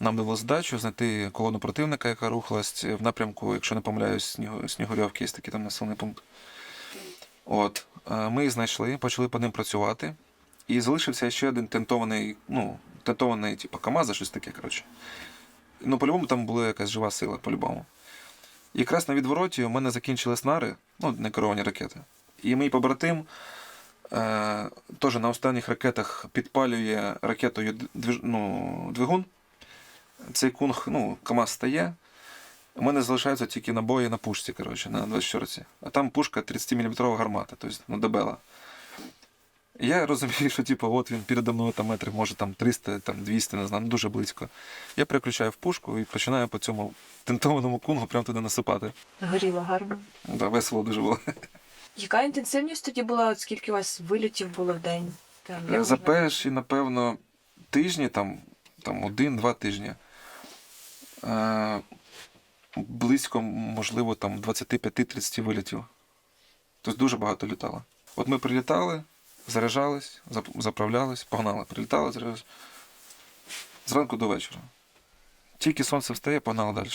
Нам дало здачу знайти колону противника, яка рухалась в напрямку, якщо не помиляюсь, Снігу- Снігурьовки, є такий там населений пункт. От. е, Ми їх знайшли, почали по ним працювати. І залишився ще один тентований, ну, тентований, типу, КАМАЗа, щось таке, коротше. Ну, по-любому там була якась жива сила, по-любому. І якраз на відвороті у мене закінчили снари, ну, не керовані ракети. І мій побратим е, теж на останніх ракетах підпалює ракетою ну, двигун. Цей кунг, ну, КАМАЗ стає. У мене залишаються тільки набої на пушці, коротше, на 24-ці. А там пушка 30-мм гармата, тобто ну, дебела. Я розумію, що типу, от він передо мною там метрів, може там 300, там 200, не знаю, ну дуже близько. Я переключаю в пушку і починаю по цьому тентованому кунгу прямо туди насипати. Горіло гарно. Да, весело дуже було. Яка інтенсивність тоді була? От скільки у вас вильотів було в день? Там, За перші, напевно, тижні, там, там один-два тижні. Е, близько, можливо, там 25-30 вилітів. Тобто дуже багато літало. От ми прилітали, заряджались, заправлялись, погнали. Прилітали, заряджались. Зранку до вечора. Тільки сонце встає, погнали далі.